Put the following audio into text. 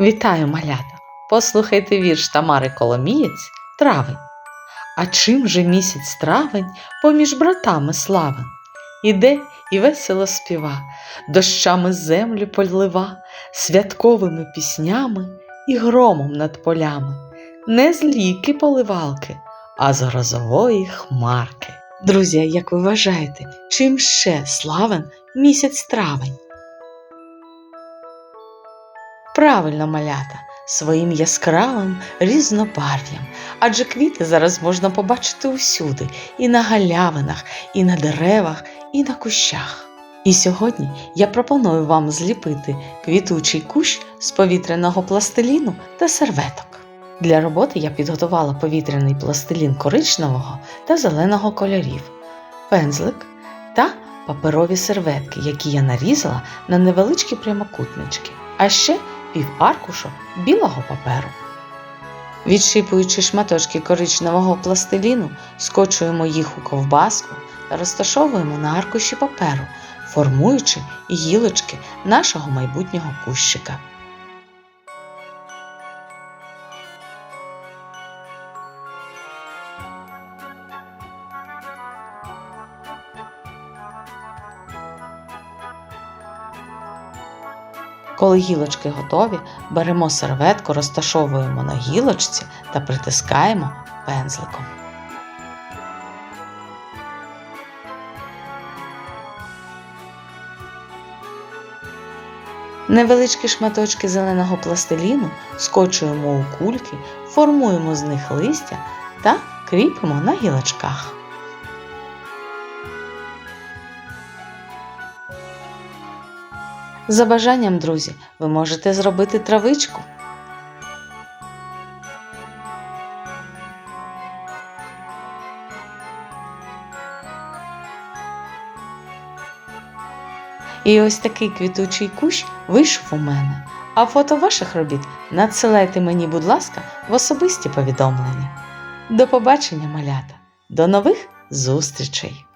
Вітаю, малята! Послухайте вірш Тамари Коломієць Травень. А чим же місяць травень поміж братами славен? Іде і весело співа, дощами землю полива, святковими піснями і громом над полями, не з ліки поливалки, а з грозової хмарки. Друзі, як ви вважаєте, чим ще славен місяць травень? Правильно, малята, своїм яскравим різнобарв'ям, адже квіти зараз можна побачити усюди, і на галявинах, і на деревах, і на кущах. І сьогодні я пропоную вам зліпити квітучий кущ з повітряного пластиліну та серветок. Для роботи я підготувала повітряний пластилін коричневого та зеленого кольорів, пензлик та паперові серветки, які я нарізала на невеличкі прямокутнички, а ще пів аркушу білого паперу. Відшипуючи шматочки коричневого пластиліну, скочуємо їх у ковбаску та розташовуємо на аркуші паперу, формуючи гілочки нашого майбутнього кущика. Коли гілочки готові, беремо серветку, розташовуємо на гілочці та притискаємо пензликом. Невеличкі шматочки зеленого пластиліну скочуємо у кульки, формуємо з них листя та кріпимо на гілочках. За бажанням, друзі, ви можете зробити травичку. І ось такий квітучий кущ вийшов у мене. А фото ваших робіт надсилайте мені, будь ласка, в особисті повідомлення. До побачення, малята! До нових зустрічей!